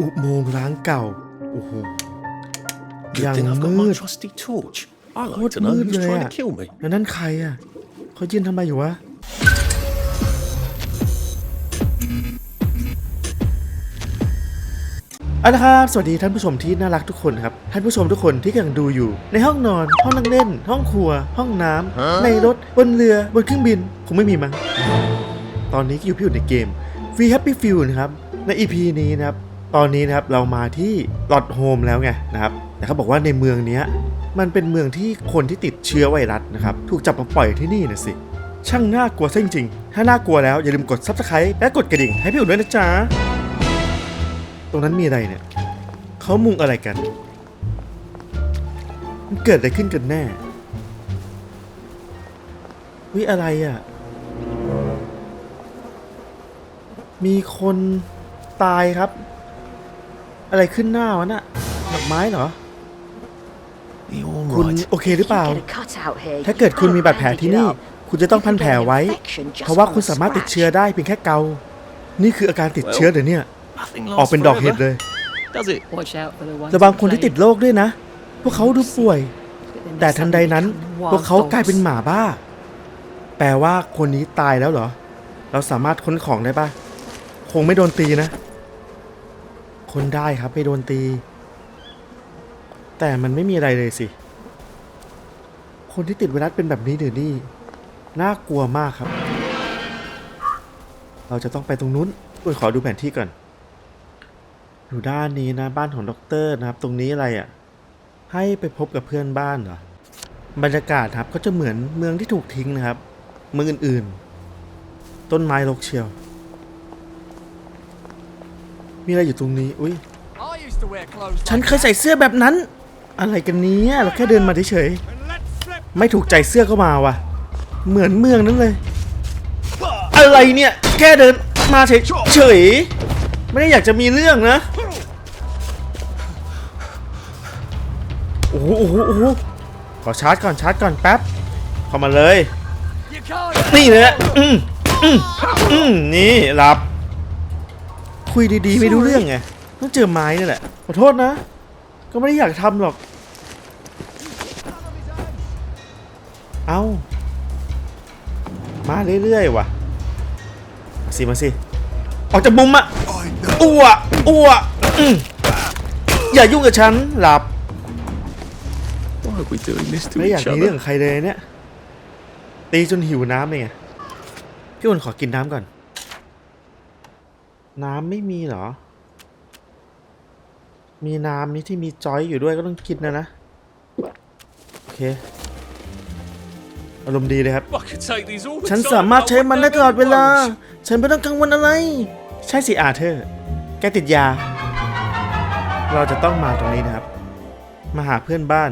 อุโมงค์ร้างเก่า โอ้โห Good อย่าง thing I've got มื my ด trusty torch. I โค like ตร to know มืด who's เลย trying อะ to kill me. แล้วนั่นใครอะเขายืนทำไมอยู่วะ เอาละครับ สวัสดีท่านผู้ชมที่น่ารักทุกคนครับ ท่านผู้ชมทุกคนที่กำลังดูอยู่ ในห้องนอน ห้องนั่งเล่น ห้องครัว ห้องน้ำ ในรถ บนเรือ บนเครื่องบิน คงไม่มีมั้ง ตอนนี้ก็อยู่พี่อยู่ในเกม Free Happy Few นะครับ ใน EP นี้นะครับ ตอนนี้นะครับเรามาที่ลอดโฮมแล้วไงนะครับแต่เขาบอกว่าในเมืองนี้มันเป็นเมืองที่คนที่ติดเชื้อไวรัสนะครับถูกจับมาปล่อยที่นี่นะสิ ช่างน่ากลัวซะจริงๆถ้าน่ากลัวแล้วอย่าลืมกด Subscribe และกดกระดิ่งให้พี่อุ่นด้วยนะจ๊ะ ตรงนั้นมีอะไรเนี่ยเขามุงอะไรกัน มันเกิดอะไรขึ้นกันแน่วิอะไรอะ มีคนตายครับ อะไรขึ้นหน้าวะน่ะดอกไม้เหรอ You all คุณ right? โอเคหรือเปล่า ถ้าถ้าเกิเกิดดคุคุณณมีมีบาบาดดแผแผลลที่ที่นี่ นี่ คุณจะต้องพันแผลไว้ เพราะว่าคุณสามารถติดเชื้อได้เพียงแค่เกา นี่คืออาการติดเชื้อเดี๋ยวเนี้ Nothing ออก lasts เป็นดอกเห็ด forever, เลย Does it? ระวังคนที่ติดโรคด้วยนะ พวกเขาดูป่วย แต่ทันใดนั้นพวกเขากลายเป็นหมาบ้า แปลว่าคนนี้ตายแล้วเหรอ เราสามารถค้นของได้ปะคงไม่โดนตีนะ คนได้ครับไม่โดนตี แต่มันไม่มีอะไรเลยสิ คนที่ติดไวรัสเป็นแบบนี้เดี๋ยวนี้น่ากลัวมากครับ เราจะต้องไปตรงนู้นอุ้ยขอดูแผนที่ก่อน อยู่ด้านนี้นะบ้านของด็อกเตอร์นะครับ ตรงนี้อะไรอะ่ะ ให้ไปพบกับเพื่อนบ้านเหรอ บรรยากาศครับก็จะเหมือนเมืองที่ถูกทิ้งนะครับ เมืองอื่นๆ ต้นไม้รกเชียว มีอะไรอยู่ตรงนี้ อุ้ย ฉันเคยใส่เสื้อแบบนั้น อะไรกันเนี้เราแค่เดินมาเฉยๆไม่ถูกใจเสื้อก็มาว่ะ เหมือนเมืองนั้นเลย อะไรเนี่ย แค่เดินมาเฉยๆไม่ได้อยากจะมีเรื่องนะ โอ้โหโอ้โหโอ้โหขอชาร์จก่อนชาร์จก่อนแป๊บ เข้ามาเลย นี่เลยนะอืมอืมอืมนี่รับ คุยดีๆ ไม่รู้เรื่องไงต้องเจอไม้นี่แหละขอโทษนะ ก็ไม่ได้อยากทำหรอก เอามาเรื่อยๆว่ะมาสิมาสิออกจากมุมอะอ้วอ้วอืมอย่ายุ่งกับฉันหลับ Why are we doing this to ไม่อยาก each มีเรื่อง other? กับใครเลยเนี่ยตีจนหิวน้ำเลยไงพี่อ้นขอกินน้ำก่อน น้ำไม่มีเหรอ มีน้ำนี้ที่มีจอยอยู่ด้วยก็ต้องกินนะนะ โอเค อารมณ์ดีเลยครับ I could take these all the ฉัน time, สามารถ I ใช้ wouldn't มันได้ have ตลอด any เวลา worries. ฉันไม่ต้องกังวลอะไร ใช่สิอาเธอร์แกติดยา เราจะต้องมาตรงนี้นะครับ มาหาเพื่อนบ้าน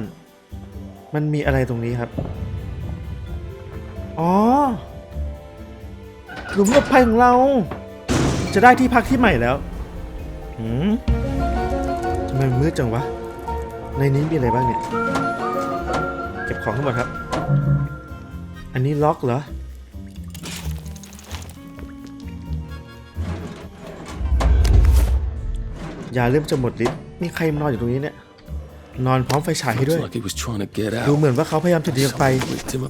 มันมีอะไรตรงนี้ครับ อ๋อหลุมหลบภัยของเรา จะได้ที่พักที่ใหม่แล้วหืมทำไมมันมืดจังวะ ในนี้มีอะไรบ้างเนี่ย เก็บของทั้งหมดครับ อันนี้ล็อกเหรอ ยาเริ่มจะหมดฤทธิ์มีใครมานอนอยู่ตรงนี้เนี่ย นอนพร้อมไฟฉายให้ด้วย Looks like he was trying to get ดู out. เหมือนว่าเขาพยายามจะหนีออกไป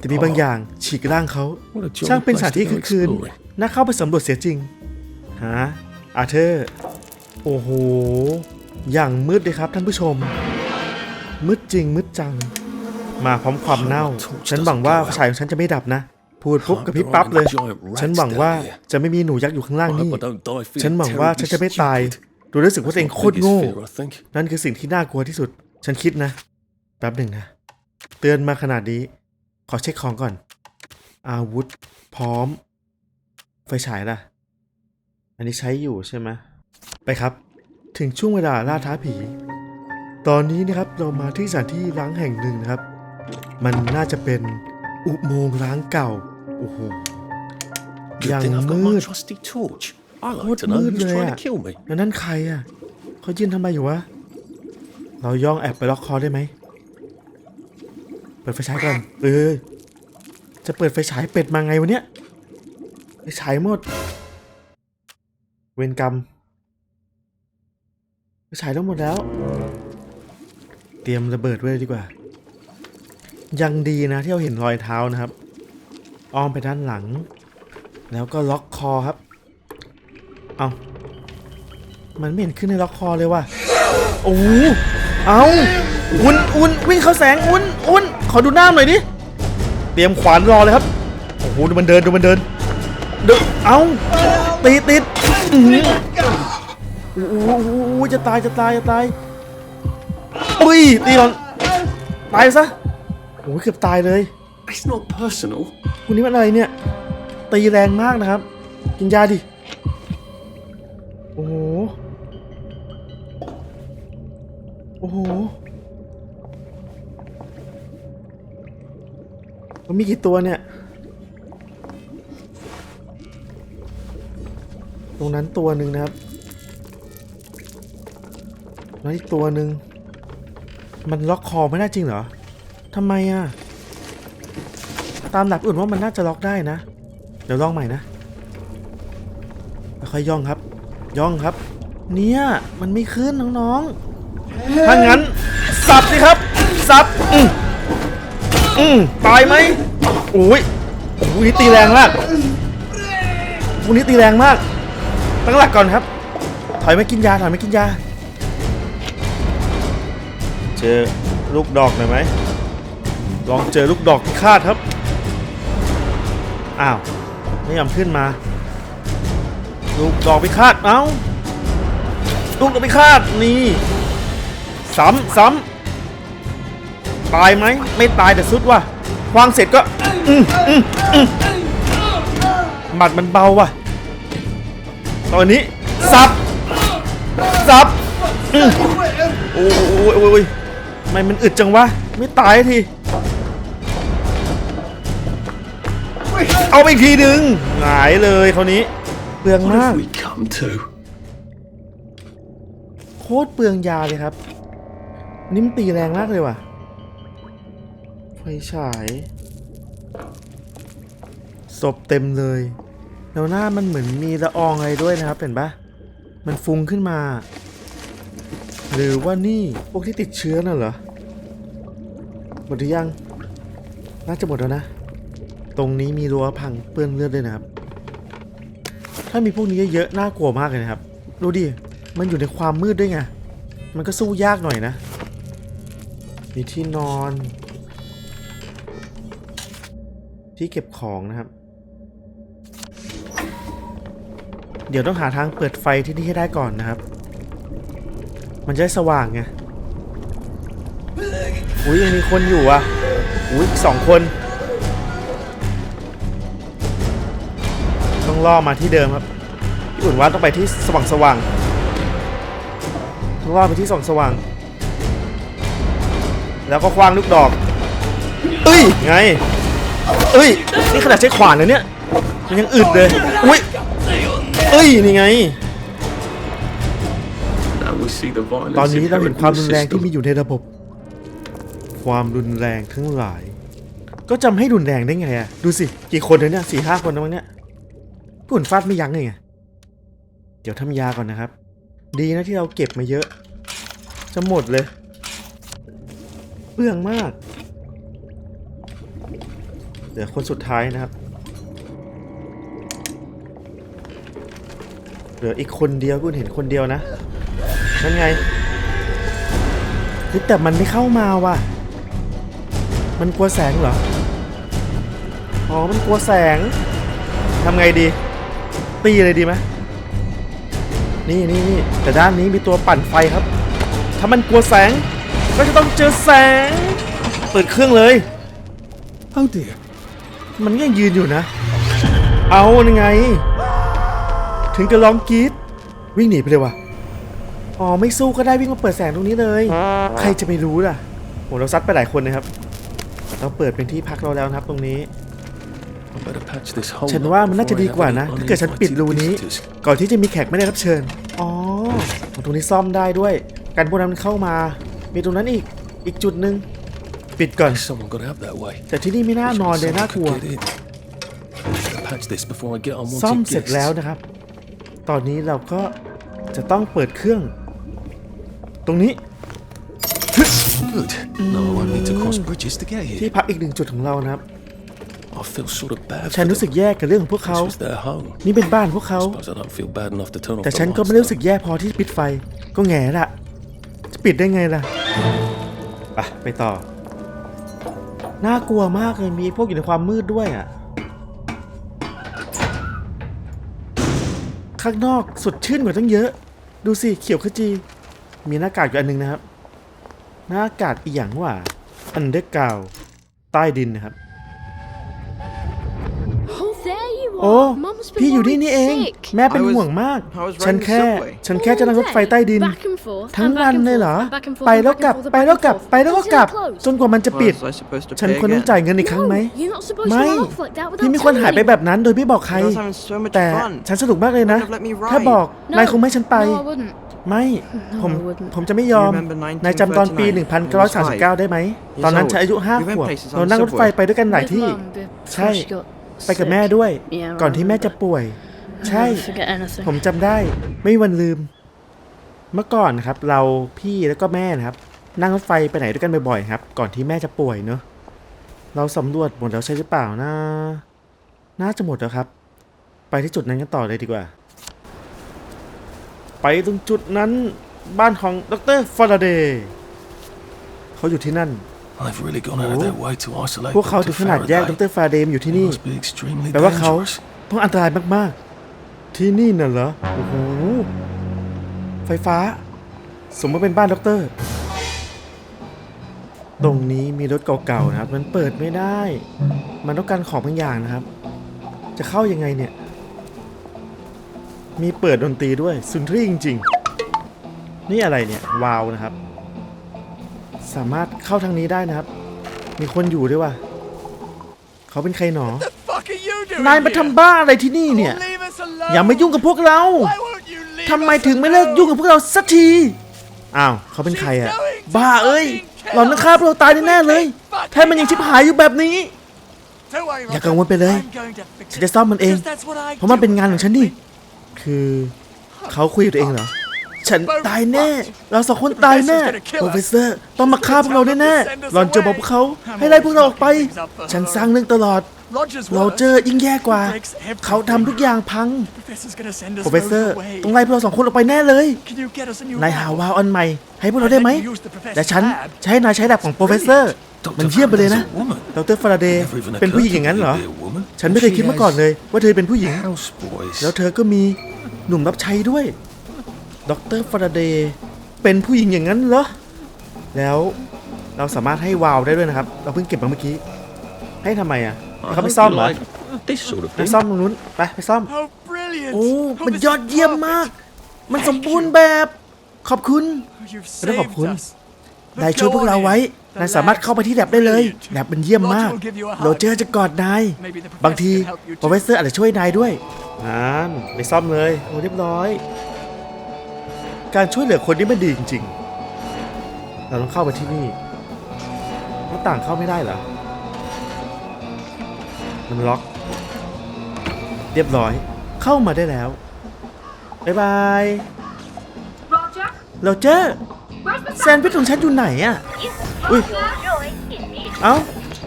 แต่มีบางอย่างฉีกร่างเขา What a jolly ช่างเป็นสถานที่ place to คื go นคืน exploring. น่าเข้าไปสำรวจเสียจริง ฮะอาเธอร์ โอ้โห อย่างมืดเลยครับท่านผู้ชม มืดจริงมืดจัง มาพร้อมความเน่า ฉันหวังว่าไฟฉายของฉันจะไม่ดับนะ พูดปุ๊บกับพริบปั๊บเลย ฉันหวังว่าจะไม่มีหนูยักษ์อยู่ข้างล่างนี่ ฉันหวังว่าฉันจะไม่ตายดยรู้สึกว่าตัวเองโคตรโง่ นั่นคือสิ่งที่น่ากลัวที่สุด ฉันคิดนะ แป๊บหนึ่งนะ เตือนมาขนาดนี้ ขอเช็คของก่อน อาวุธ พร้อม ไฟฉายล่ะ อันนี้ใช้อยู่ใช่ไหมไปครับ ถึงช่วงเวลาล่าท้าผี ตอนนี้นะครับเรามาที่สถานที่ร้างแห่งหนึ่งนะครับ มันน่าจะเป็นอุโมงค์ร้างเก่าโอ้โห Good อย่าง thing I've got มื my ด trusty torch. I โค like ตร to know มืด who's เลย trying อะ to kill me. แล้วนั่นใครอะเขายืนทำไมอยู่วะเราย่องแอบไปล็อกคอได้ไหมเปิดไฟฉายก่อนเออจะเปิดไฟฉายเป็ดมาไงวะเนี้ยไฟฉายหมด เวรกรรมไฟฉายทั้งหมดแล้ว เตรียมระเบิดไว้ดีกว่า ยังดีนะที่เราเห็นรอยเท้านะครับ อ้อมไปด้านหลัง แล้วก็ล็อกคอครับ เอามันไม่เห็นขึ้นในล็อกคอเลยว่ะ โอ้โหเอาอุ่นอุ่นวิ่งเข้าแสงอุ่นอุ่นขอดูหน้าหน่อยดิ เตรียมขวานรอเลยครับ โอ้โหดูมันเดินดูมันเดินเดินเอาตีติด อื้อหือโอ้โหโอ้โหโอ้โหจะตายจะตายจะตายอุ้ยตีก่อนตายซะโอ้โหเกือบตายเลย It's not personal. คุณนี่มันอะไรเนี่ย ตีแรงมากนะครับ กินยาดิ โอ้โห โอ้โห มันมีกี่ตัวเนี่ย ตรงนั้นตัวหนึ่งนะครับแล้วอีกตัวหนึ่งมันล็อกคอไม่ได้จริงเหรอทำไมอะ ตามหลักอื่นว่ามันน่าจะล็อกได้นะ เดี๋ยวลองใหม่นะค่อยๆย่องครับ ย่องครับ เนี่ยมันไม่ขึ้นน้องๆ ถ้างั้น สับสิครับ สับ อืมอืมตายไหมโอ้ยโอ้ยนี่ตีแรงมากวันนี้ตีแรงมาก ตั้งหลักก่อนครับ ถอยมากินยา ถอยมากินยา เจอลูกดอกหน่อยไหม ลองเจอลูกดอกพิฆาตครับ อ้าว ไม่ยอมขึ้นมา ลูกดอกพิฆาต เอ้า ลูกดอกพิฆาต นี่ซ้ำซ้ำตายไหม ไม่ตายแต่สุดว่ะวางเสร็จก็หมัดมันเบาว่ะ ตอนนี้สับสับอืมโอ้ยโอ้ยโอ้ยโอ้ยทำไมมันอึดจังวะ ไม่ตายทีเอาไปอีกทีหนึ่งหงายเลยคราวนี้เปลือง What มาก have we come to? โคตรเปลืองยาเลยครับ นิ่มนตีแรงมากเลยว่ะ ไฟฉายศพเต็มเลย แล้วหน้ามันเหมือนมีละอองอะไรด้วยนะครับเห็นปะมันฟุ้งขึ้นมา หรือว่านี่พวกที่ติดเชื้อน่ะเหรอหมดหรือยัง น่าจะหมดแล้วนะ ตรงนี้มีรั้วพังเปื้อนเลือดด้วยนะครับ ถ้ามีพวกนี้เยอะๆน่ากลัวมากเลยนะครับ ดูดิ มันอยู่ในความมืดด้วยไง มันก็สู้ยากหน่อยนะ มีที่นอน ที่เก็บของนะครับ เดี๋ยวต้องหาทางเปิดไฟที่นี่ให้ได้ก่อนนะครับ มันจะได้สว่างไง อุ้ยยังมีคนอยู่อะ อุ้ยสองคน ต้องล่อมาที่เดิมครับพี่อุ่นว่าต้องไปที่สว่างสว่างต้องล่อไปที่สว่างสว่าง แล้วก็คว้างลูกดอกเอ้ยไงเอ้ย นี่ขนาดใช้ขวานนะเนี่ย มันยังอึดเลย อุ้ย เอ้ย นี่ไง Now we see the ตอน violence นี้เราเห็น inherent ความ in รุ the นแรงที่มี system. อยู่ในระบบ ความรุนแรงทั้งหลาย ก็จำให้รุนแรงได้ไงอะดูสิ กี่คนเนี่ยสี่ห้าคนนะมั้งเนี่ยผู้อื่นฟาดไม่ยั้งเลยไง เดี๋ยวทำยาก่อนนะครับ ดีนะที่เราเก็บมาเยอะ จะหมดเลย เปลืองมาก เหลือคนสุดท้ายนะครับ เหลืออีกคนเดียวคุณเห็นคนเดียวนะนั่นไงเฮ้ยแต่มันไม่เข้ามาว่ะ มันกลัวแสงเหรอ อ๋อ มันกลัวแสง ทำไงดี ตีเลยดีไหมนี่นี่นี่แต่ด้านนี้มีตัวปั่นไฟครับ ถ้ามันกลัวแสง ก็จะต้องเจอแสง เปิดเครื่องเลย Oh dear. มันยังยืนอยู่นะ เอายังไง ถึงจะร้องกรีดวิ่งหนีไปเลยว่ะอ๋อไม่สู้ก็ได้วิ่งมาเปิดแสงตรงนี้เลย ใครจะไปรู้ล่ะโหเราซัดไปหลายคนนะครับ เราเปิดเป็นที่พักเราแล้วนะครับตรงนี้ฉันว่ามันน่าจะดีกว่านะ ถ้าเกิดฉันปิดรูนี้ ก่อนที่จะมีแขกไม่ได้รับเชิญ อ๋อ ตรงนี้ซ่อมได้ด้วย กันพวกนั้นมันเข้ามา มีตรงนั้นอีก อีกจุดหนึ่งปิดก่อน แต่ที่นี่ไม่น่านอนเลยน่ากลัว ซ่อมเสร็จแล้วนะครับ ตอนนี้เราก็จะต้องเปิดเครื่อง ตรงนี้ Good. No, I won't need to cross bridges to get ที่ here. พักอีกหนึ่งจุดของเรานะครับ I feel sort of bad ฉัน for รู้สึก them. แย่กับเรื่องของพวกเขา This was their home. นี่เป็นบ้านพวกเขา Suppose I don't feel bad enough to turn off แต่ the ฉันก็ lights, ไม่ได้รู้สึก though. แย่พอที่ปิดไฟ ก็แง่ละจะปิดได้ไงล่ะไปไปต่อ น่ากลัวมากเลยมีพวกอยู่ในความมืดด้วยอะ ข้างนอกสดชื่นกว่าตั้งเยอะ ดูสิเขียวขจี มีหน้ากากอยู่อันหนึงนะครับ หน้ากากอีหยังว่าอันเดอร์กาวใต้ดินนะครับ โอ้ are. Mum's been พี่อยู่นี่ worried นี่เอง sick. แม่เป็น I was- ห่วงมาก I was ฉัน riding the แค่ subway. ฉันแค่จะนั่งรถไฟใต้ดิน Back and forth, ทั้ง and back วัน and เลยเหรอ forth, and back and forth, ไป and แล้ว back กลับ and forth, ไป and แล้ว back กลับ and ไปแล้วก็ forth กลับ until it closed. จนกว่ามันจะปิด Was I supposed to ฉัน pay ควรต้อง again? จ่ายเงินอีกครั้งไหม No, you're not supposed ไม่ to run off like that without พี่ไม่ควร telling หายไป me. แบบนั้นโดยไม่บอกใคร I was having so much แต่ fun. ฉันสนุกมากเลยนะ Wouldn't have let me ride. ถ้าบอก No. นายคงไม่ให้ฉันไป No, I wouldn't. ไม่ ผม I wouldn't. ผมจะไม่ยอม You remember นายจำตอนปี1939 1939 ได้ไหม ตอนนั้นฉันอายุห้า We ข went วบ places on เรานั่งรถไฟ subway. ไปด้วยกันหลาย With ที่ Mum before ใช่ she got ไปกับ sick. แม่ด้วย Yeah, I ก่อนที่แม่จะ remember. ป่วย ใช่ I never forget anything. ผมจำได้ ไม่มีวันลืม เมื่อก่อนนะครับ เราพี่แล้วก็แม่นะครับ นั่งรถไฟไปไหนด้วยกันบ่อยๆครับ ก่อนที่แม่จะป่วยเนอะเราสำรวจหมดแล้วใช่หรือเปล่านะน่าจะหมดแล้วครับ ไปที่จุดนั้นกันต่อเลยดีกว่า ไปตรงจุดนั้นบ้านของดรฟาราเดย์เขาอยู่ที่นั่น I've really gone out of their way to isolate พวกเขาถึ Dr. งขนาดแยกด Faraday. รฟาราเดย์มาอยู่ที่นี่ Must be extremely แปลว่าเขา dangerous. ต้องอันตรายมากๆ ที่นี่น่ะเหรอ โอ้โห ไฟฟ้า สมมติเป็นบ้านด็อกเตอร์ ตรงนี้มีรถเก่าๆนะครับ มันเปิดไม่ได้ มันต้องการของบางอย่างนะครับ จะเข้ายังไงเนี่ย มีเปิดดนตรีด้วยสุนทรีจริง ๆ นี่อะไรเนี่ย วาวนะครับ สามารถเข้าทางนี้ได้นะครับ มีคนอยู่ด้วยว่ะเขาเป็นใครหนอ fuck are you doing นายมาทำบ้าอะไรที่นี่เนี่ย Leave us alone. อย่ามายุ่งกับพวกเรา Why won't you leave ทำไม us ถึงไม่เลิก alone? ยุ่งกับพวกเราสักที อ้าวเขาเป็นใครอะบ้าเอ้ย หลอนนะฆ่าพวกเราตายแน่ๆเลยแท้มันยังชิบหายอยู่แบบนี้ Don't worry, อย่า Roger. กังวลไปเลย I'm going to fix ฉัน it. จะซ่อมมันเอง Because that's what I เพราะมัน do. เป็นงานของฉันนี่ คือเขาคุยกับตัวเองเหรอ ฉันตายแน่ เราสองคนตายแน่ โปรเฟสเซอร์ ต้องมาฆ่าพวกเราแน่ๆหลอนจะบอกพวกเขาให้ไล่พวกเราออกไป ฉันสร้างเรื่องตลอด Roger's โร worse. เจอร์ยิ่งแย่กว่า เขาทำทุกอย่างพัง Professor's gonna send us โปรเฟสเซอร์ both away. ต้องไล่พวกเราสองคนออกไปแน่เลย Can you get us a new นายหา lab? วาล์วอันใหม่ ให้พวกเราได้ไหม แต่ฉันจะให้นายใช้ดับของโปรเฟสเซอร์ มันเยี่ยมไปเลยนะ Faraday's a woman. ดรฟาราเดย์ Never even เป็นผู้หญิง occurred อย่างนั้นเหรอ to me to be a woman. ฉันไม่เคยคิดมาก่อนเลย ว่าเธอเป็นผู้หญิง Houseboys. แล้วเธอก็มีหนุ่มรับใช้ด้วย ดรฟาราเดย์เป็นผู้หญิงอย่างนั้นเหรอ แล้วเราสามารถให้วาล์วได้ด้วยนะครับ เราเพิ่งเก็บมาเมื่อกี้ ให้ทำไมอะให้เขาไปซ่อมเหรอ this sort of ไปซ่อมตรงนู้นไปไปซ่อม Oh, brilliant. โอ้ Oh, มัน this ย is อดเยี่ยม perfect. มาก มันสมบูรณ์แบบ ขอบคุณ Oh, You've ไม่ต้องขอบ saved คุณ us. นายช่วยพวกเราไว้นายสามารถเข้าไปที่แลบได้เลยแลบมันเยี่ยมมากโรเจอร์จะกอดนาย Maybe the professor บางที can help you โปรเฟสเซอร์อาจจะช่วยนายด้วยนั่นไปซ่อมเลยโอ้เรียบร้อย การช่วยเหลือคนนี้มันดีจริง ๆ เราต้องเข้าไปที่นี่หน้าต่างเข้าไม่ได้เหรอ มันล็อก เรียบร้อย เข้ามาได้แล้ว บ๊ายบาย Roger, โรเจอร์ where's the แซนด์วิชของฉันอยู่ไหนอะ Ui. เอ้า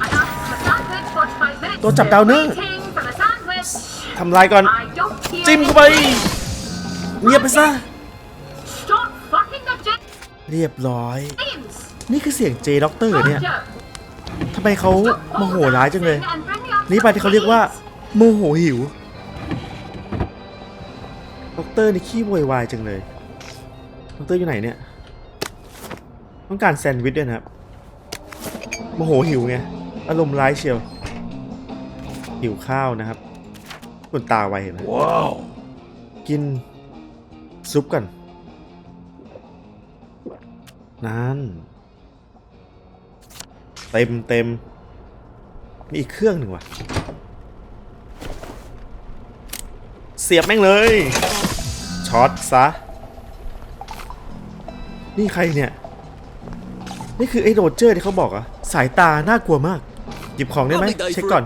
I asked for the sandwich 45 minutes. ตัวจับดาวเนอร์ Waiting for the sandwich. ทำลายก่อน I don't hear จิ้มเข้าไปเงียบไปซะ Stop fucking the เรียบร้อย James. นี่คือเสียงเจด็อกเตอร์เนี่ย Roger. ทำไมเขาโมโหร้ายจังเลย And bring me up นี่ some ไปที่เขาเรียกว่า please. โมโหหิวด็อกเตอร์นี่ขี้โวยวายจังเลยด็อกเตอร์อยู่ไหนเนี่ย ต้องการแซนด์วิชด้วยนะครับโมโหหิวไง อารมณ์ร้ายเชียว หิวข้าวนะครับคนตาไวเห็นไหม Wow. กินซุปก่อน นั่น เต็มเต็มมีอีกเครื่องหนึ่งว่ะ เสียบแม่งเลย ช็อตซะ นี่ใครเนี่ย นี่คือไอ้โรเจอร์ที่เขาบอกอะสายตาน่ากลัวมาก หยิบของได้ไหมเช็คก่อน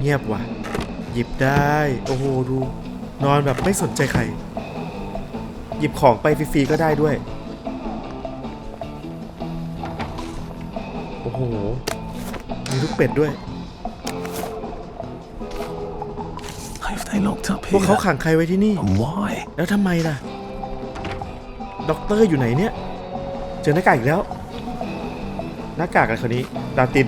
เงียบว่ะ หยิบได้ โอ้โหดู นอนแบบไม่สนใจใคร หยิบของไปฟรีๆก็ได้ด้วย เป็ดด้วย If they locked up พวก here, เขาขังใครไว้ที่นี่ and why? แล้วทำไมล่ะ ด็อกเตอร์อยู่ไหนเนี่ย เจอหน้ากากอีกแล้ว หน้ากากอะไรคนนี้ลาติน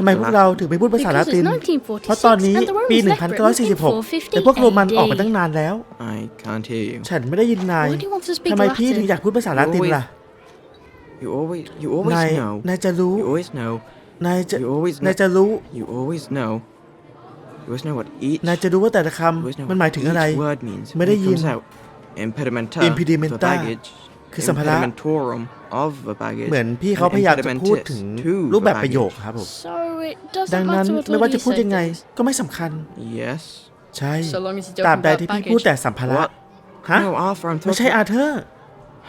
ทำไมพวกเรา Latin? ถึงไม่พูดภาษา Because ลา it's ติน1946เพราะตอนนี้ and the Romans ปี left Britain in 1946 450แต่พวกโรมันออกมาตั้ง AD. นานแล้ว I can't hear you. ฉันไม่ได้ยินนาย Why do you want to speak ทำไมพี่ Latin? ถึงอยากพูดภาษาลาตินล่ะ You always, you นาย always know. นายจะรู้ You always know. นายจะ You always นายจะรู้ You always know. You always know what each. นายจะรู้ว่าแต่ละค you always know ำมันหมายถึงอะไร each word means ไม่ when ได้ it ยิน comes out. Impedimenta. Impedimenta For baggage. คือสัมภาระ Impedimentorum of a baggage. เหมือนพี่ and เขาพยายามจะพูด impedimentis ถึง to รูปแบบ the ประโยค baggage. ครับผม So it ดัง doesn't นั้น matter what ไม่ว่า order จะ you พูด say ยังไง things. ก็ไม่สำคัญ Yes. ใช่ So long as you ตรา don't บใด talk ที่ about พี่พูด baggage. แต่สัมภาระ What? ฮะ No, Arthur, I'm ไม่ใช่ talking. อาเธอร์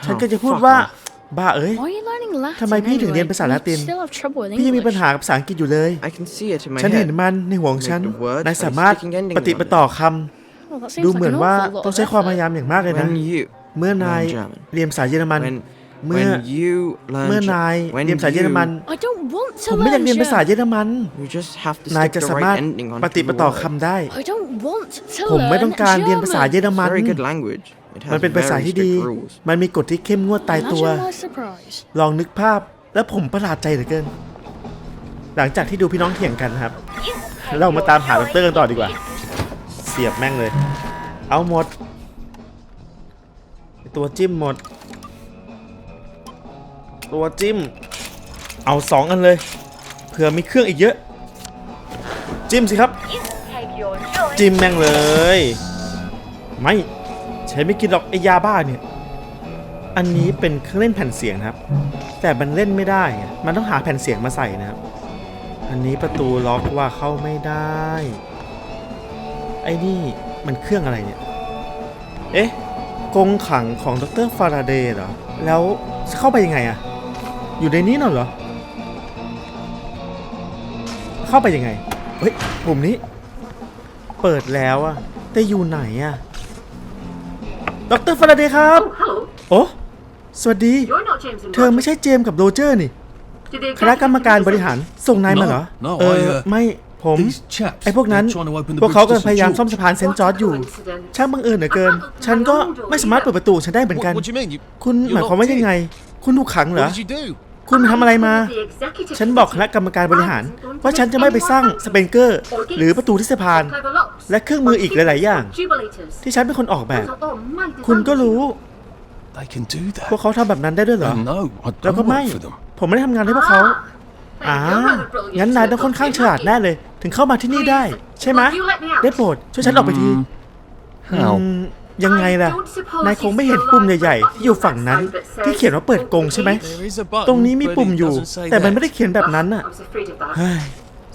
ฉัน Oh, ก็จะพูด fuck ว่า off. บ้าเอ้ย Why are you learning Latin ทำไมพี่ถึงเรียน anyway? ภาษาละติน You still have trouble with พี่ยังมีปัญ English. หากับภาษาอังกฤษอยู่เลย I can see it in my ฉันเห็น head. มันในหัวของฉัน Make the words นาย by สามารถ sticking endings ปฏิ on ป them. ต่อค Well, that ำดู seems เหมือน like an ว่า awful lot ต้อง of ใช้ความพ effort. ยายามอย่างมากเลยนะ When you เมื่อนาย learn German. เรียนภาษาเยอรมัน when เมื่อ when you learn เมื่อ Ge- นาย when เรียนภาษาเยอรมัน you- I don't want ผม to ไม่อยาก learn เรียนภาษาเยอ German. รมัน you just have to นาย stick จะ the สามารถ right ending on ปฏิปต่อ the word. คำได้ I don't want to ผมไม่ learn ต้องการเรียนภาษาเยอ German. รมัน Very good language. It มัน has เป็นภาษา very ที่ดี strict rules. มันมีกฎที่เข้มงวดตายตัว Imagine my surprise. ลองนึกภาพแล้วผมประหลาดใจเหลือเกิน หลังจากที่ดูพี่น้องเถียงกันนะครับ เรามาตามหาดอกเตอร์กันต่อดีกว่า เสียบแม่งเลย เอาหมด ตัวจิ้มหมด ตัวจิ้ม เอาสองอันเลยเผื่อมีเครื่องอีกเยอะ จิ้มสิครับ จิ้มแม่งเลย ไม่ใช้ไม่กินหรอกไอยาบ้าเนี่ย อันนี้เป็นเครื่องเล่นแผ่นเสียงครับ แต่มันเล่นไม่ได้ มันต้องหาแผ่นเสียงมาใส่นะครับ อันนี้ประตูล็อกว่าเข้าไม่ได้ ไอ้นี่มันเครื่องอะไรเนี่ย เอ๊ะ กรงขังของดรฟาราเดย์เหรอ แล้วจะเข้าไปยังไงอะอยู่ในนี้น่ะเหรอ เข้าไปยังไง เฮ้ยปุ่มนี้ เปิดแล้วอะแต่อยู่ไหนอะดรฟาราเดย์ครับ Oh, hello. โอ้สวัสดี You're not James and เธอ Roger. ไม่ใช่เจมส์กับโรเจอร์นี่ Did the คณะกรรมการบริหารส่งนายมาเหรอ No, no, เออ I, uh, ไม่ ผม These chaps, ไอ้พวกนั้น they're trying to open the พวกเขา bridge กำ to ลังพยายาม St. ซ่อมสะพานเซนต์จอร์จอยู่ ช่างบังเอิญเหลือเกิน ฉันก็ไม่สามารถเปิดประตูฉันได้เหมือนกัน What, what do you mean? You, คุณ you're หมายความว่า locked ยังไง in. คุณถูกขังเหรอ What did you do? คุณทำอะไรมา ฉันบอกคณะกรรมการบริหาร ว่าฉันจะไม่ไปสร้างสเปนเกอร์ หรือประตูที่สะพาน และเครื่องมืออีกหลาย ๆ อย่าง ที่ฉันเป็นคนออกแบบ คุณก็รู้ They can do พวก that. เขาทำแบบนั้นได้ด้วยเหรอ And no, I แล้วก็ don't ไม่ work for them. ผมไม่ได้ทำงานให้พวกเขา อ่า งั้นนายต้องค่อนข้างฉลาดแน่เลย ถึงเข้ามาที่นี่ได้ ใช่ไหมได้โปรดช่วยฉันออกไปที How? อืมยังไงล่ะ นายคงไม่เห็นปุ่มใหญ่ๆที่อยู่ฝั่งนั้น ที่เขียนว่าเปิดกรงใช่ไหม There is a button, ตรงนี้มี but ปุ่ม it อยู่ doesn't say แต่มัน that. ไม่ได้เขียนแบบนั้นน่ะ I was afraid of that. เฮ้ย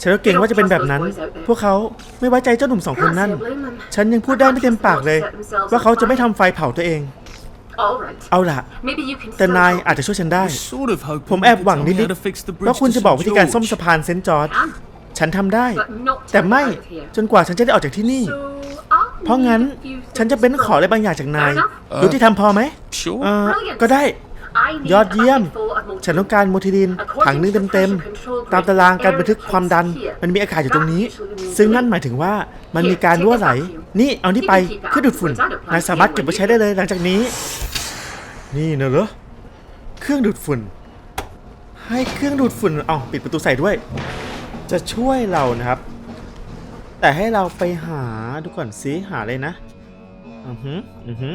ฉันก็เก่งว่าจะเป็นแบบนั้น พวกเขาไม่ไว้ใจเจ้าหนุ่มสองคนนั่น ฉันยังพูดได้ไม่เต็มปากเลย ว่าเขาจะไม่ทำไฟเผาตัวเอง All right. เอาล่ะ Maybe you can แต่ still นาย help. อาจจะช่วยฉันได้ Sort of hoping ผม you แอบ could หวัง tell me นิด how to fix the ๆ bridge ว่าคุณ to จะบอก St. วิธีการซ่อม George. สะพานเซนต์จอร์จ Can. ฉันทำได้ But not แต่ till ไม่ we're out of here. จนกว่าฉันจะได้ออกจากที่นี่ So, I'll เพราะงั้น need a few ฉันจะเป็นขออะไรบางอย่างจากนาย Fair enough. ยุติธรรมพอไหม Sure. เออก็ได้ I need ยอดเยี่ยม a bucket full of motor ฉันต้องการโมทิลิน ถังหนึงเต็มๆ ตามตารางการบันทึกความดัน มันมีอากาศอยู่ตรงนี้ ซึ่งนั่นหมายถึงว่ามันมีการรั่วไหล นี่เอานี่ไปเพื่อดูดฝุ่น นายสามารถเก็บไว้ใช้ได้เลยหลังจากนี้ นี่นะเหรอ เครื่องดูดฝุ่น ให้เครื่องดูดฝุ่นเอาปิดประตูใส่ด้วย จะช่วยเรานะครับ แต่ให้เราไปหาดูก่อนสิหาเลยนะ อือหืออือหือ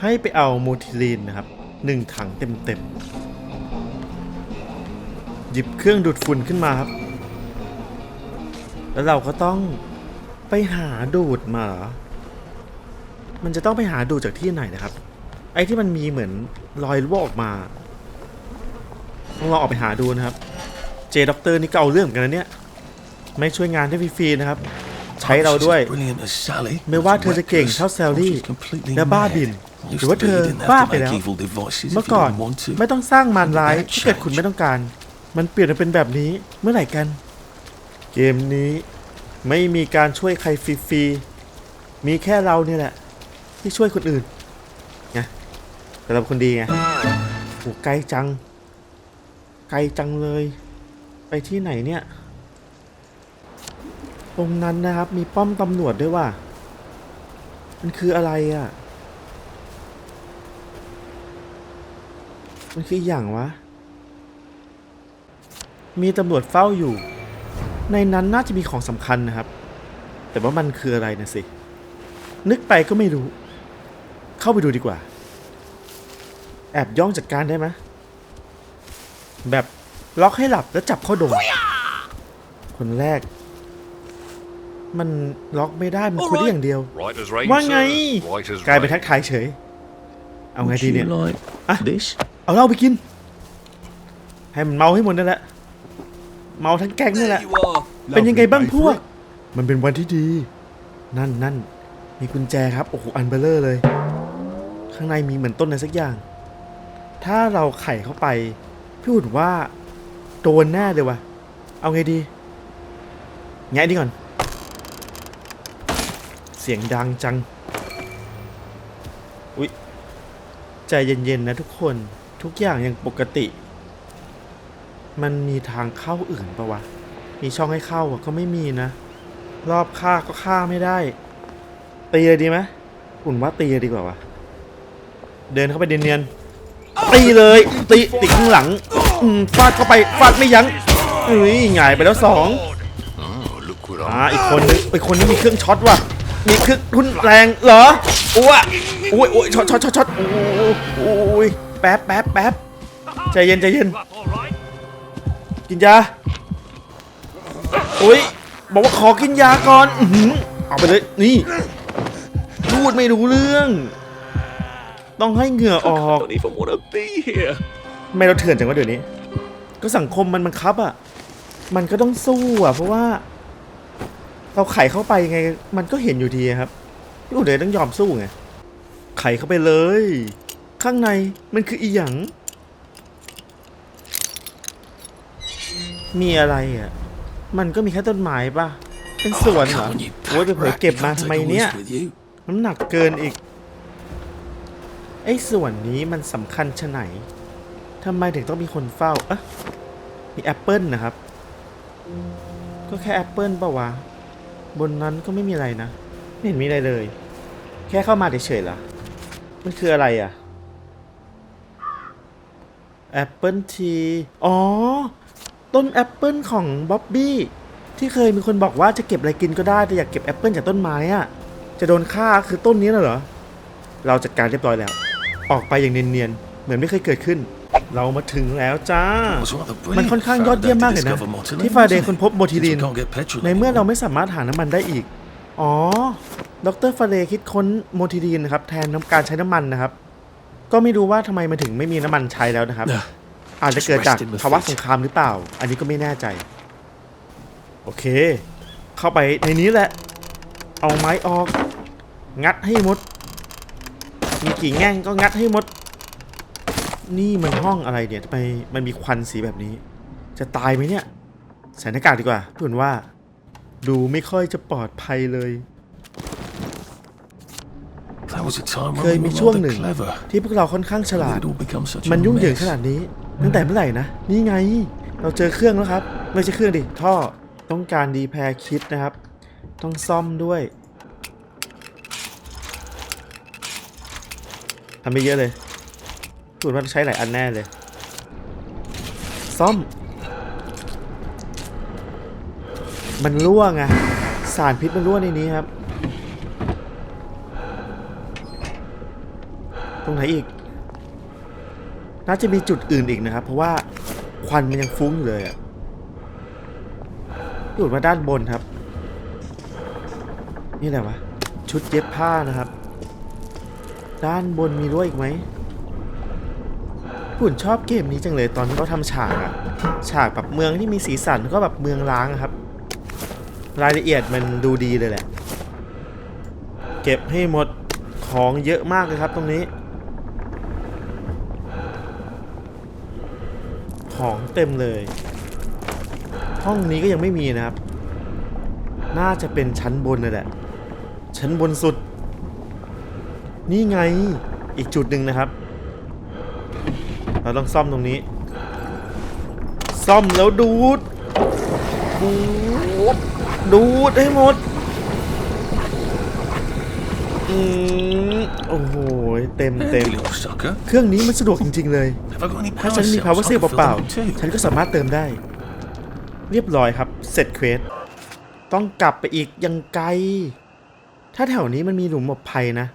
ให้ไปเอาโมทิลีนนะครับ หนึ่งถังเต็มๆ หยิบเครื่องดูดฝุ่นขึ้นมาครับ แล้วเราก็ต้องไปหาดูดมาเหรอมันจะต้องไปหาดูดจากที่ไหนนะครับ ไอ้ที่มันมีเหมือนรอยรั่วออกมาต้องลองออกไปหาดูนะครับ เจด็อกเตอร์นี่ก็เอาเรื่องเหมือนกันนะเนี่ย ไม่ช่วยงานได้ฟรีๆนะครับ ใช้เราด้วย Brilliant as Sally. ไม่ว่าเธอจะเก่งเท่าแซลลี่ She's completely และบ้า mad. บิน Used หรือว่า to เธ be อ you didn't บ้า have ไป to แล้ว make evil devices if เมื่อ you ก่อน didn't want to. ไม่ต้องสร้างมารร้าย That ถ้าเกิดคุณไม่ต้องการ มันเปลี่ยนมาเป็นแบบนี้เมื่อไหร่กัน เกมนี้ไม่มีการช่วยใครฟรีๆ มีแค่เราเนี่ยแหละ ที่ช่วยคนอื่นไงแต่เราเป็นคนดีไงโอ้ไกลจัง ไกลจังเลย ไปที่ไหนเนี่ย ตรงนั้นนะครับ มีป้อมตำรวจด้วยว่ะ มันคืออะไรอะ่ะ มันคืออย่างวะ มีตำรวจเฝ้าอยู่ ในนั้นน่าจะมีของสำคัญนะครับ แต่ว่ามันคืออะไรนะสิ นึกไปก็ไม่รู้ เข้าไปดูดีกว่า แอบย่องจัดการได้ไหมแบบล็อกให้หลับแล้วจับเข้าดงคนแรก มันล็อกไม่ได้ มันคุยได้อย่างเดียว Right as rain, ว่าไง sir. Right as กลายเป็น rain. ทักทายเฉย เอาไง Would ดี you เนี่ย like Ah. this? เอาเหล้าไปกิน ให้มันเมาให้หมดนั่นแหละ เมาทั้งแก๊งนั่นแหละ เป็นยังไงบ้างพวก มันเป็นวันที่ดี นั่นนั่น มีกุญแจครับ โอ้โห อันเบลเลอร์เลย ข้างในมีเหมือนต้นอะไรสักอย่าง ถ้าเราไขเข้าไป พี่อุ่นว่าโดนแน่เลยว่ะเอาไงดี แงะนี่ก่อน เสียงดังจัง อุ๊ย ใจเย็นๆนะทุกคน ทุกอย่างยังปกติ มันมีทางเข้าอื่นปะวะ มีช่องให้เข้าอะก็ไม่มีนะ รอบฆ่าก็ฆ่าไม่ได้ ตีเลยดีไหมอุ่นว่าตีเลยดีกว่าวะ เดินเข้าไปเนียนๆ ตีเลย ตีตีข้างหลังอืมฟาดเข้าไป ฟาดไม่ยั้งเอ้ยหงายไปแล้วสอง Oh, look what อ่า I'm อีกคนนึงอีกคนนึงมีเครื่องช็อตว่ะ มีเครื่องทุนแรงเหรออ้วโอ้ยโอ้ยช็อตช็อตช็อตช็อตโอ้ยโอ้ยแป๊บแป๊บแป๊บใจเย็นใจเย็น กินยาโอ้ยบอกว่าขอกินยาก่อนอื้อหือเอาไปเลยนี่พูดไม่รู้เรื่อง ต้องให้เหงื่อออก Don't even want to be here. ทำไม่เราเถื่อนจังวะเดี๋ยวนี้ ก็สังคมมันบังคับอะ มันก็ต้องสู้อะ เพราะว่า เราไขเข้าไปไง มันก็เห็นอยู่ดีครับพี่อุ๋ยเลยต้องยอมสู้ไง ไขเข้าไปเลย ข้างในมันคืออีหยัง มีอะไรอะ มันก็มีแค่ต้นไม้ป่ะ เป็นสวนเหรอโอ้ยไปเผลอเก็บมาทำไมเนี่ย น้ำหนักเกินอีก ไอ้ส่วนนี้มันสำคัญชะไหนทำไมถึงต้องมีคนเฝ้าอะมีแอปเปิลนะครับ ก็แค่แอปเปิลปะวะ บนนั้นก็ไม่มีอะไรนะ ไม่เห็นมีอะไรเลย แค่เข้ามาเฉยๆล่ะมันคืออะไรอะแอปเปิลทีอ๋อ ต้นแอปเปิลของบ๊อบบี้ที่เคยมีคนบอกว่าจะเก็บอะไรกินก็ได้ แต่อยากเก็บแอปเปิลจากต้นไม้อะจะโดนฆ่าคือต้นนี้น่ะเหรอ เราจัดการเรียบร้อยแล้ว ออกไปอย่างเนียนๆ เหมือนไม่เคยเกิดขึ้น เรามาถึงแล้วจ้า Was rather มัน brilliant ค่อนข้างยอด Faraday เยี่ยม to มากเลยนะ discover Motiline, ที่ฟาเดย์ wasn't ค้น it? พบโมทิ Since ลิ we น can't get petrol ในเมื่อ anymore. เราไม่สามารถหาน้ำมันได้อีก อ๋อ ดรฟาเดย์คิดค้นโมทิลินนะครับแทนน้ำการใช้น้ำมันนะครับ ก็ไม่รู้ว่าทำไมมันถึงไม่มีน้ำมันใช้แล้วนะครับ Nah, อาจจะเกิดจาก Just rest in ภาวะ defeat สงครามหรือเปล่า อันนี้ก็ไม่แน่ใจ โอเค เข้าไปในนี้แหละ เอาไม้ออก งัดให้หมด มีกี่แง่งก็งัดให้หมด นี่มันห้องอะไรเนี่ยทำไมมันมีควันสีแบบนี้ จะตายไหมเนี่ยใส่หน้ากากดีกว่าพูดว่า ดูไม่ค่อยจะปลอดภัยเลย that was a time เค when ย we มี were ช่วง rather หนึ่ง clever. ที่พวกเราค่อนข้างฉลาด It all become such มัน a ยุ่งเหยิง mess. ขนาดนี้ ตั้งแต่เมื่อไหร่นะ นี่ไง เราเจอเครื่องแล้วครับ ไม่ใช่เครื่องดิ ท่อ ต้องการดีแพร์คิดนะครับ ต้องซ่อมด้วยทำไปเยอะเลย พูดว่าใช้หลายอันแน่เลย ซ่อม มันรั่วไงสารพิษมันรั่วในนี้ครับ ตรงไหนอีก น่าจะมีจุดอื่นอีกนะครับ เพราะว่าควันมันยังฟุ้งอยู่เลยอะอยู่มาด้านบนครับ นี่อะไรวะ ชุดเย็บผ้านะครับ ด้านบนมีรั้วอีกไหม หุ่นชอบเกมนี้จังเลยตอนที่เขาทำฉากอะฉากแบบเมืองที่มีสีสันก็แบบเมืองล้างครับ รายละเอียดมันดูดีเลยแหละ เก็บให้หมดของเยอะมากเลยครับตรงนี้ ของเต็มเลย ห้องนี้ก็ยังไม่มีนะครับ น่าจะเป็นชั้นบนนั่นแหละ ชั้นบนสุด นี่ไงอีกจุดหนึ่งนะครับ เราต้องซ่อมตรงนี้ ซ่อมแล้วดูด ดูด ดูดให้หมด อืมโอ้โห เต็มเต็ม Handy little sucker. เครื่องนี้มันสะดวกจริง ๆ เลย Have I got any ถ้า power ฉันมี cells? power I save can fill เปล่า them too. ๆฉันก็สามารถเติมได้ เรียบร้อยครับ เสร็จเควส ต้องกลับไปอีกยังไกล ถ้าแถวนี้มันมีหลุมหลบภัยนะ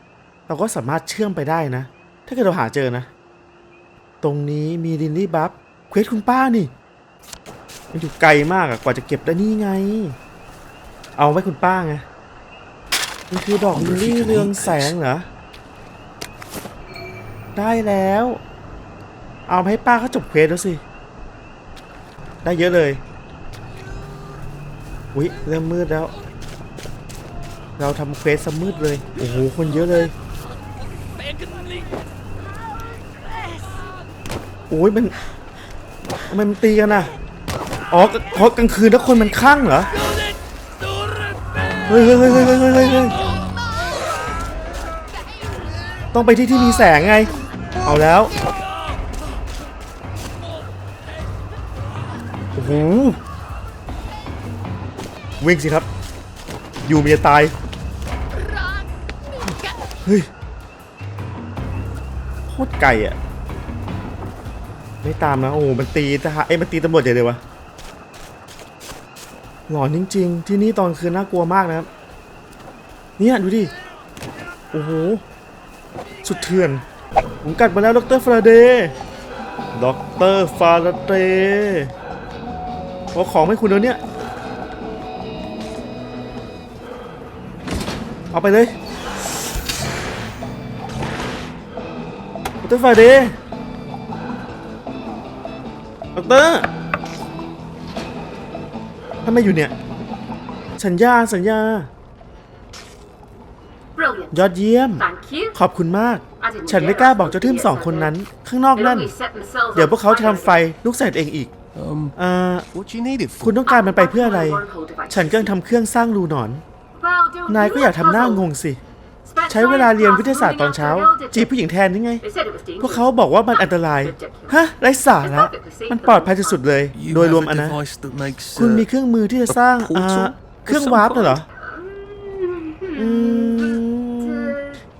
เราก็สามารถเชื่อมไปได้นะ ถ้าเกิดเราหาเจอนะ ตรงนี้มีลินลี่บัฟเควสคุณป้านี่ มันอยู่ไกลมากอะกว่าจะเก็บได้นี่ไง เอาไว้คุณป้าไง มันคือดอกลิลลี่เรืองแสงเหรอ ได้แล้ว เอาให้ป้าเขาจบเควสแล้วสิ ได้เยอะเลยอุ๊ยเริ่มมืดแล้ว เราทำเควสมืดเลย โอ้โห คนเยอะเลย โอ้ยมันทำไมมันตีกันอะอ๋อเพราะกลางคืนแล้วคนมันคลั่งเหรอเฮ้ยเฮ้ยเฮ้ยเฮ้ยเฮ้ยเฮ้ยต้องไปที่ที่มีแสงไง เอาแล้วโอ้โหวิ่งสิครับ อยู่มียตายเฮ้ยโคตรไก่อะ ไม่ตามนะ โอ้โหมันตีทหารเอ้ยมันตีตำรวจใหญ่เลยวะหลอนจริง ๆ ที่นี่ตอนคืนน่ากลัวมากนะครับ เนี่ยดูดิ โอ้โห สุดเถื่อน ผมกัดมาแล้วดรฟาราเดย์ดรฟาราเดย์เอของให้คุณแล้วเนี่ย เอาไปเลยดรฟาราเดย์ ดรทำไมอยู่เนี่ย สัญญาสัญญา Brilliant. ยอดเยี่ยม Thank you. ขอบคุณมาก ฉันไม่กล้าบอกเจ้าทึมสองคนนั้น ข้างนอก They นั่น only set themselves เดี๋ยว on พวกเขาจะ fire ทำไฟลุกใส่ตัวเองอีก Um, อ่า what do you need it คุณ for? ต้องการมันไปเพื่ออะไร ฉันกำลังทำเครื่องสร้างรูหนอน Well, don't นายก็อยากทำหน้าง puzzle. งสิ Spent ใช้เวลา time เรียน class วิทยาศาสตร์ตอนเช้า moving after the จีบ old ผู้หญิงแทนนี่ไง They said it was dangerous. พวกเขาบอกว่ามันอันตราย ฮะไร้สาระมันปลอดภัยที่สุดเลย You โดยรวม have อัน a นะ device that makes, คุณมี uh, เครื่องมือที่จะสร้าง a อ่า portal เครื่อง of some วาร์ปน่ะเหรอ Hmm. อืม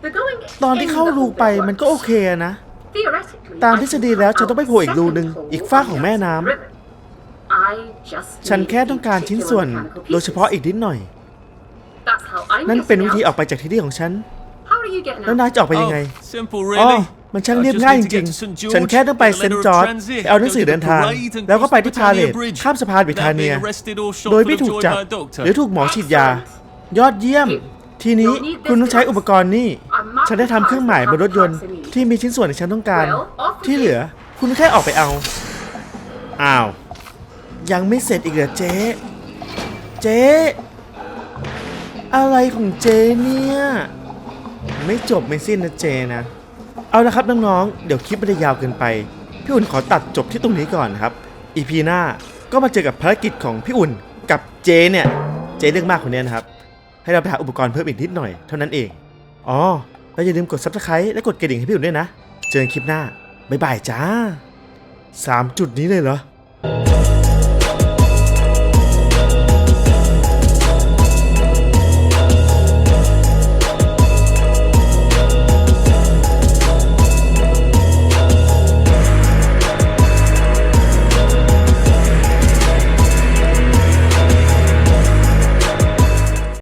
They're going ตอนที่ in เข้า the รู hole ไป that มันก็ works. โอเคอะนะ Theoretically, ตาม I ทฤษ can ฎี cut แล้วฉันต้องไปโผล่อีกรู out หนึ่ง second hole อีกฝากของแม่น้ำ on the river. I just ฉัน need แค่ต้องการชิ้นส่วน particular โดยเฉพาะอีกนิดหน่อย That's how I'm นั่นเป็น getting วิธี out. ออกไปจากที่นี่ของฉัน How are you getting แล้ว out? นายจะออกไปยังไง Oh, simple อ๋อ really. มันช่าง I เรียบ just ง่ายจ need to ริง get to St. ๆฉันแค่ต้องไป George, เซ get น a ต์ letter จ of อร์จ transit, เอาหนังสือ go to เดิน the ทาง parade and แล้วก็ไปที่ cross พาเล Britannia ท Bridge ข้ามสะพานบิทา without เนีย being arrested or shot โดย full ไม่ of ถูก joy จับ by a doctor. หรือถูกหมอฉีดยา ยอดเยี่ยม ทีนี้คุณต้องใช้อุปกรณ์นี่ ฉันได้ทำเครื่องหมายบนรถยนต์ที่มีชิ้นส่วนที่ฉันต้องการ ที่เหลือคุณแค่ออกไปเอา อ้าว ยังไม่เสร็จอีกเหรอเจ๊ เจ๊ อะไรของเจเนี่ย ไม่จบไม่สิ้นนะเจนะ เอาละครับน้องๆ เดี๋ยวคลิปมันจะยาวเกินไป พี่อุ่นขอตัดจบที่ตรงนี้ก่อนครับ อีพีหน้าก็มาเจอกับภารกิจของพี่อุ่นกับเจเนี่ย เจเรื่องมากคนนี้นะครับ ให้เราไปหาอุปกรณ์เพิ่มอีกนิดหน่อยเท่านั้นเอง อ๋อ แล้วอย่าลืมกด subscribe และกดกระดิ่งให้พี่อุ่นด้วยนะ เจอกันคลิปหน้า บ๊ายบายจ้าสามจุดนี้เลยเหรอ